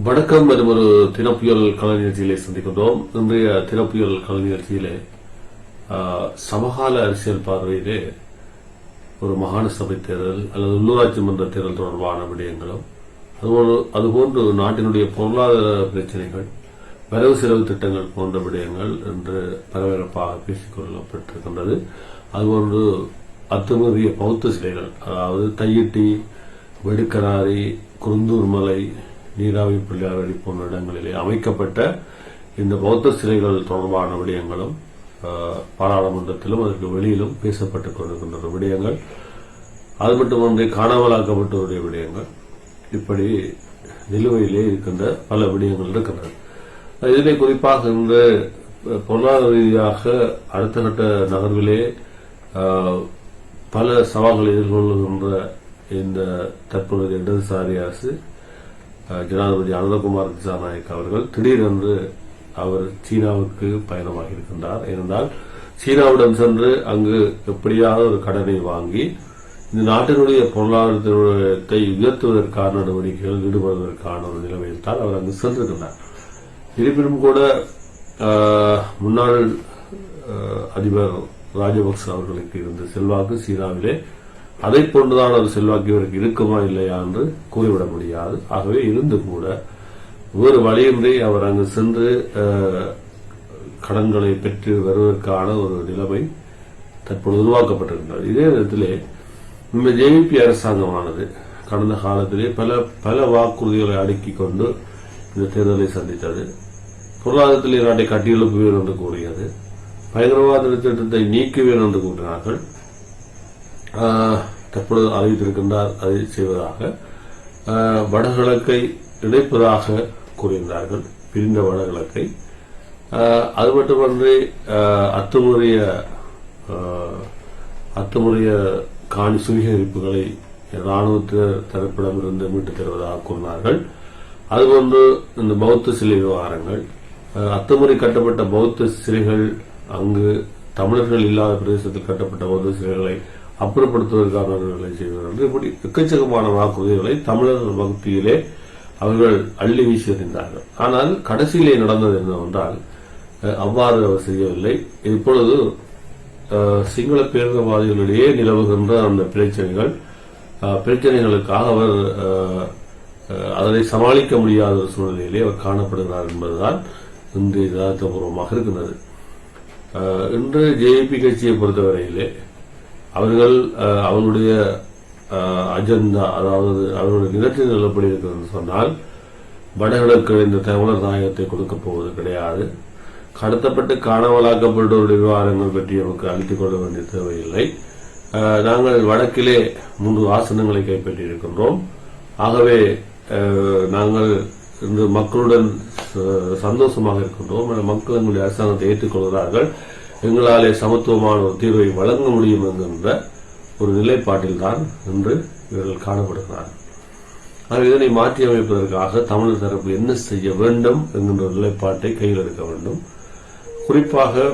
வணக்கம் மற்றும் ஒரு தினப்புயல் கலை நிகழ்ச்சியிலே சந்திக்கின்றோம். இன்றைய தினப்புயல் கலை நிகழ்ச்சியிலே சமகால அரசியல் பார்வையிலே ஒரு மாகாண சபை தேர்தல் அல்லது உள்ளூராட்சி மன்ற தேர்தல் தொடர்பான விடயங்களும் அதுபோன்று அதுபோன்று நாட்டினுடைய பொருளாதார பிரச்சனைகள் வரவு செலவு திட்டங்கள் போன்ற விடயங்கள் என்று பரபரப்பாக பேசிக் கொள்ளப்பட்டிருக்கின்றது. அதுபோன்று அத்துமீறிய பௌத்த சிலைகள் அதாவது தையிட்டி வெடுக்கராரி குருந்தூர் மலை நீராவி பிள்ளையாரடி போன்ற இடங்களிலே அமைக்கப்பட்ட இந்த பௌத்த சிலைகள் தொடர்பான விடயங்களும் பாராளுமன்றத்திலும் அதற்கு வெளியிலும் பேசப்பட்டுக் கொண்டிருக்கின்ற விடயங்கள் அது மட்டுமன்றி காணாமலாக்கப்பட்டவருடைய விடயங்கள் இப்படி நிலுவையிலே இருக்கின்ற பல விடயங்கள் இருக்கின்றன. இதிலே குறிப்பாக இந்த பொருளாதார ரீதியாக அடுத்த கட்ட நகர்விலே ஆஹ், பல சவால்களை எதிர்கொள்கின்ற இந்த தற்பொழுது இடதுசாரி அரசு ஜனாதிபதி அனந்தகுமார் திசாநாயக் அவர்கள் திடீரென்று அவர் சீனாவுக்கு பயணமாக இருக்கின்றார். ஏனென்றால் சீனாவுடன் சென்று அங்கு எப்படியாவது ஒரு கடனை வாங்கி இந்த நாட்டினுடைய பொருளாதாரத்தை உயர்த்துவதற்கான நடவடிக்கைகள் ஈடுபடுவதற்கான ஒரு நிலைமையில் தான் அவர் அங்கு சென்றிருந்தார் இருப்பினும் கூட ஆஹ், முன்னாள் அதிபர் ராஜபக்ச அவர்களுக்கு இருந்த செல்வாக்கு சீனாவிலே அதை போன்றுதான் ஒரு செல்வாக்கு இவருக்கு இருக்குமா இல்லையா என்று கூறிவிட முடியாது. ஆகவே இருந்து கூட வேறு வழியின்றி அவர் அங்கு சென்று கடன்களை பெற்று வருவதற்கான ஒரு நிலைமை தற்பொழுது உருவாக்கப்பட்டிருக்கிறது. இதே நேரத்திலே இந்த ஜேவிபி அரசாங்கமானது கடந்த காலத்திலே பல பல வாக்குறுதிகளை அடுக்கிக் கொண்டு இந்த தேர்தலை சந்தித்தது. பொருளாதாரத்திலே நாட்டை கட்டியெழுப்புவேன் என்று கூறியது. பயங்கரவாத திட்டத்தை நீக்குவேன் என்று கூறினார்கள். தற்பொழுது அறிவித்திருக்கின்றார் அதை செய்வதாக வடகிழக்கை இணைப்பதாக கூறியிருந்தார்கள் பிரிந்த வடகிழக்கை. அது மட்டுமன்றி அத்துமுறைய அத்துமுறைய காணி சுவீகரிப்புகளை இராணுவத்தினர் தரப்பிடமிருந்து மீட்டுத் தருவதாக கூறினார்கள். அதுபோன்று இந்த பௌத்த சிலை விவகாரங்கள் அத்துமுறை கட்டப்பட்ட பௌத்த சிலைகள் அங்கு தமிழர்கள் இல்லாத பிரதேசத்தில் கட்டப்பட்ட பௌத்த சிலைகளை அப்புறப்படுத்துவதற்கான நடவடிக்கைகளை செய்வார்கள் இப்படி எக்கச்சக்கமான வாக்குறுதிகளை தமிழர் பகுதியிலே அவர்கள் அள்ளி வீசி எறிந்தார்கள் ஆனால் கடைசியிலே நடந்தது என்னவென்றால் அவ்வாறு அவர் செய்யவில்லை. இப்பொழுது சிங்கள பேருந்தவாதிகளிடையே நிலவுகின்ற அந்த பிரச்சனைகள் பிரச்சனைகளுக்காக அவர் அதனை சமாளிக்க முடியாத ஒரு சூழ்நிலையிலே அவர் காணப்படுகிறார் என்பதுதான் இன்று யதார்த்தபூர்வமாக இருக்கின்றது. இன்று ஜேபி கட்சியை பொறுத்தவரையிலே அவர்கள் அஹ், அவர்களுடைய அஹ், அஜெண்டா அதாவது அவர்களுடைய நிகழ்ச்சி நிலப்படி இருக்கிறது சொன்னால் வடகிழக்கு இந்த தகவலர் நாயகத்தை கொடுக்க போவது கிடையாது. கடத்தப்பட்டு காணாமலாக்கப்பட்டவருடைய விவகாரங்கள் பற்றி நமக்கு அழித்துக் கொள்ள வேண்டிய தேவையில்லை. நாங்கள் வடக்கிலே மூன்று ஆசனங்களை கைப்பற்றியிருக்கின்றோம். ஆகவே அஹ், நாங்கள் இந்த மக்களுடன் சந்தோஷமாக இருக்கின்றோம். மக்கள் எங்களுடைய அரசாங்கத்தை ஏற்றுக்கொள்கிறார்கள். எங்களாலே சமத்துவமான ஒரு தீர்வை வழங்க முடியும் என்கின்ற ஒரு நிலைப்பாட்டில்தான் இன்று இவர்கள் காணப்படுகிறார்கள் ஆனால் இதனை மாற்றி அமைப்பதற்காக தமிழர் தரப்பு என்ன செய்ய வேண்டும் என்கின்ற ஒரு நிலைப்பாட்டை கையில் எடுக்க வேண்டும். குறிப்பாக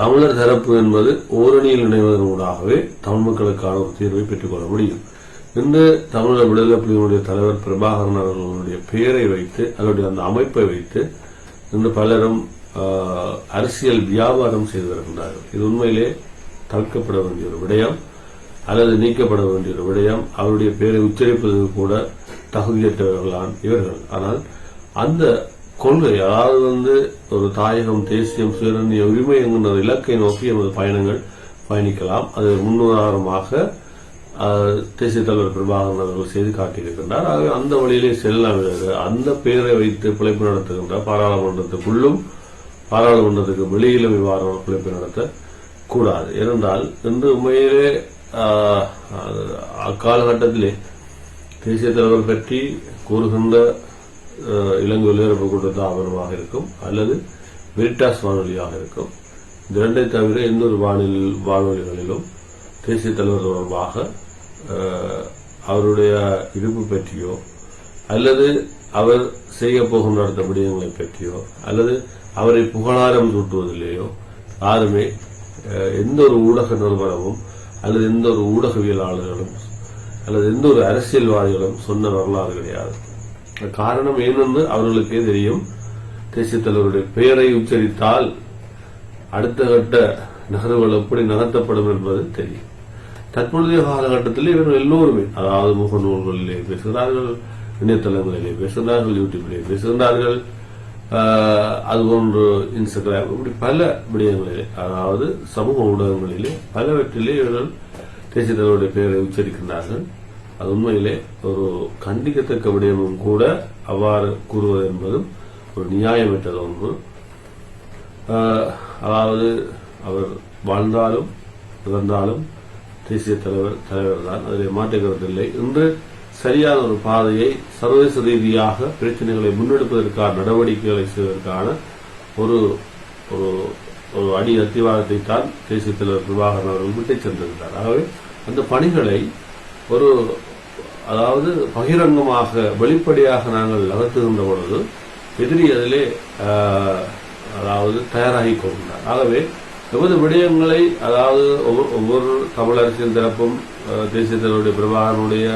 தமிழர் தரப்பு என்பது ஓரணியில் இணைவதன் ஊடாகவே தமிழ் மக்களுக்கான ஒரு தீர்வை பெற்றுக்கொள்ள முடியும். இன்று தமிழர் விடுதலை புலிகளுடைய தலைவர் பிரபாகரன் அவர்களுடைய பெயரை வைத்து அவருடைய அந்த அமைப்பை வைத்து இன்று பலரும் அரசியல் வியாபாரம் செய்து வருகின்றார்கள் இது உண்மையிலே தவிர்க்கப்பட வேண்டிய ஒரு விடயம் அல்லது நீக்கப்பட வேண்டிய ஒரு விடயம். அவருடைய பெயரை உச்சரிப்பது கூட தகுதியற்றவர்களான் இவர்கள். ஆனால் அந்த கொள்கை அதாவது வந்து ஒரு தாயகம் தேசியம் சுயநிர்ணய உரிமை என்கின்ற ஒரு இலக்கை நோக்கி எமது பயணங்கள் பயணிக்கலாம். அது முன்னுதாரணமாக தேசிய தலைவர் பிரபாகரன் அவர்கள் செய்து காட்டியிருக்கின்றார். ஆகவே அந்த வழியிலே செல்லலாம் அந்த பெயரை வைத்து பிழைப்பு நடத்துகின்ற பாராளுமன்றத்துக்குள்ளும் பாராளுமன்றத்துக்கு வெளியிலும் இவ்வாறு ஒத்துழைப்பு நடத்த கூடாது ஏனென்றால் இன்று உண்மையிலே ஆஹ், அக்காலகட்டத்திலே தேசிய தலைவர் பற்றி கூறுகின்ற இலங்கை ஒலிபரப்பு கூட்டத்து ஆவணமாக இருக்கும் அல்லது வெரிட்டாஸ் வானொலியாக இருக்கும். இந்த இரண்டை தவிர இன்னொரு வானொலி வானொலிகளிலும் தேசிய தலைவர் தொடர்பாக ஆஹ், அவருடைய இருப்பு பற்றியோ அல்லது அவர் செய்ய போகும் அடுத்த விடயங்களை பற்றியோ அல்லது அவரை புகழாரம் சூட்டுவதிலேயோ யாருமே அஹ், எந்த ஒரு ஊடக நிறுவனமும் அல்லது எந்த ஒரு ஊடகவியலாளர்களும் அல்லது எந்த ஒரு அரசியல்வாதிகளும் சொன்ன வரலாறு கிடையாது. காரணம் ஏனென்று அவர்களுக்கே தெரியும். தேசிய தலைவருடைய பெயரை உச்சரித்தால் அடுத்த கட்ட நகர்வுகள் எப்படி நகர்த்தப்படும் என்பது தெரியும். தற்பொழுதைய காலகட்டத்தில் இவர்கள் எல்லோருமே அதாவது முகநூல்களிலே பேசுகிறார்கள் இணையதளங்களிலே பேசுகிறார்கள் யூடியூபிலே பேசுகிறார்கள் அதுபோன்று இன்ஸ்டாகிராம் இப்படி பல விடயங்களிலே அதாவது சமூக ஊடகங்களிலே பலவற்றிலே இவர்கள் தேசிய தலைவருடைய பெயரை உச்சரிக்கின்றார்கள். அது உண்மையிலே ஒரு கண்டிக்கத்தக்க விடயமும் கூட அவ்வாறு கூறுவது என்பதும் ஒரு நியாயமற்றது ஒன்று. அதாவது அவர் வாழ்ந்தாலும் இறந்தாலும் தேசிய தலைவர் தலைவர் தான் அதில் மாற்றுகிறதில்லை இன்று சரியான ஒரு பாதையை சர்வதேச ரீதியாக பிரச்சனைகளை முன்னெடுப்பதற்கான நடவடிக்கைகளை செய்வதற்கான ஒரு ஒரு ஒரு அடி அத்திவாரத்தை தான் தேசிய தலைவர் பிரபாகரன் அவர்கள் விட்டுச் சென்றிருந்தார். ஆகவே அந்த பணிகளை ஒரு அதாவது பகிரங்கமாக வெளிப்படையாக நாங்கள் நகர்த்துகின்ற பொழுது எதிரி அதிலே அதாவது தயாராகி கொண்டார் ஆகவே எமது விடயங்களை அதாவது ஒவ்வொரு- ஒவ்வொரு தரப்பும் தேசிய தலைவருடைய பிரபாகரனுடைய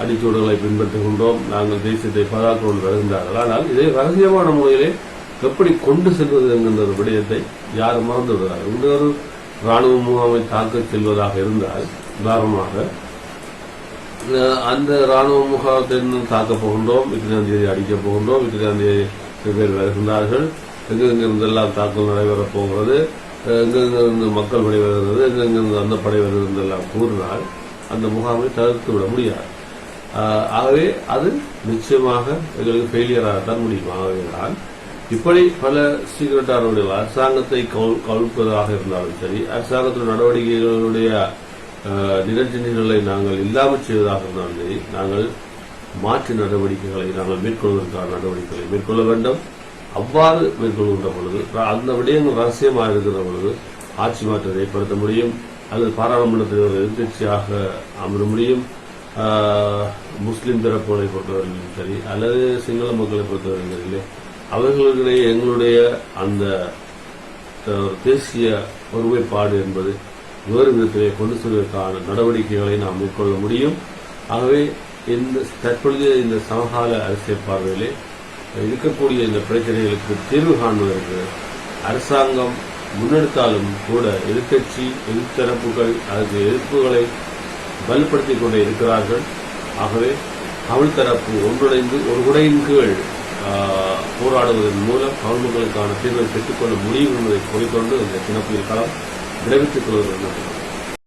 அடிச்சூடுகளை பின்பற்றுகின்றோம் நாங்கள் தேசியத்தை பாதுகாத்து வருகின்றார்கள். ஆனால் இதை ரகசியமான முறையிலே எப்படி கொண்டு செல்வது என்கின்ற ஒரு விடயத்தை யாரும் மறந்து விடுகிறார்கள் இன்னொரு ராணுவ முகாமை தாக்கச் செல்வதாக இருந்தால் உதாரணமாக அஹ் அந்த ராணுவ முகாத்தை தாக்கப் போகின்றோம். இத்தனாம் தேதி அடிக்கப் போகின்றோம். இத்தனாம் தேதி பேர் வருகின்றார்கள். எங்கெங்கிருந்தெல்லாம் தாக்கல் நடைபெறப் போகிறது. அஹ் எங்கெங்கிருந்து மக்கள் படை வருகிறது எங்கெங்கிருந்து அந்த படை வருகிறது எல்லாம் கூறினால் அந்த முகாமை தவிர்த்து விட முடியாது. ஆகவே அது நிச்சயமாக எங்களுக்கு ஃபெயிலியராகத்தான் முடியும். ஆகவேதான் இப்படி பல சீக்கிரட்டாருடைய அரசாங்கத்தை கவிழ்ப்பதாக இருந்தாலும் சரி அரசாங்கத்தின் நடவடிக்கைகளுடைய நிகழ்ச்சிகளை நாங்கள் இல்லாமல் செய்வதாக இருந்தாலும் சரி நாங்கள் மாற்று நடவடிக்கைகளை நாங்கள் மேற்கொள்வதற்கான நடவடிக்கைகளை மேற்கொள்ள வேண்டும். அவ்வாறு மேற்கொள்கின்ற பொழுது அந்த விடயங்கள் ரகசியமாக இருக்கிற பொழுது ஆட்சி மாற்றத்தை ஏற்படுத்த முடியும். அல்லது பாராளுமன்றத்தில் ஒரு எதிர்க்கட்சியாக அமர முடியும். முஸ்லீம் பிறப்புகளை தரப்புகளை பொறுத்தவரையிலும் சரி அல்லது சிங்கள மக்களை பொறுத்தவரையிலும் அவர்களுக்கிடையே அவர்களுடைய எங்களுடைய அந்த தேசிய ஒருமைப்பாடு என்பது வேறு விதத்திலே கொண்டு செல்வதற்கான நடவடிக்கைகளை நாம் மேற்கொள்ள முடியும். ஆகவே இந்த தற்பொழுதைய இந்த சமகால அரசியல் பார்வையிலே இருக்கக்கூடிய இந்த பிரச்சனைகளுக்கு தீர்வு காண்பதற்கு அரசாங்கம் முன்னெடுத்தாலும் கூட எதிர்கட்சி எதிர்த்தரப்புகள் அதற்கு எதிர்ப்புகளை வலுப்படுத்திக் கொண்டே இருக்கிறார்கள். ஆகவே தமிழ் தரப்பு ஒன்றிணைந்து ஒரு குடையின் கீழ் போராடுவதன் மூலம் தமிழ் மக்களுக்கான தீர்வை பெற்றுக்கொள்ள முடியும் என்பதை கூறிக்கொண்டு இந்த சின்னப்புயல் களம் விளைவித்துக் கொள்வது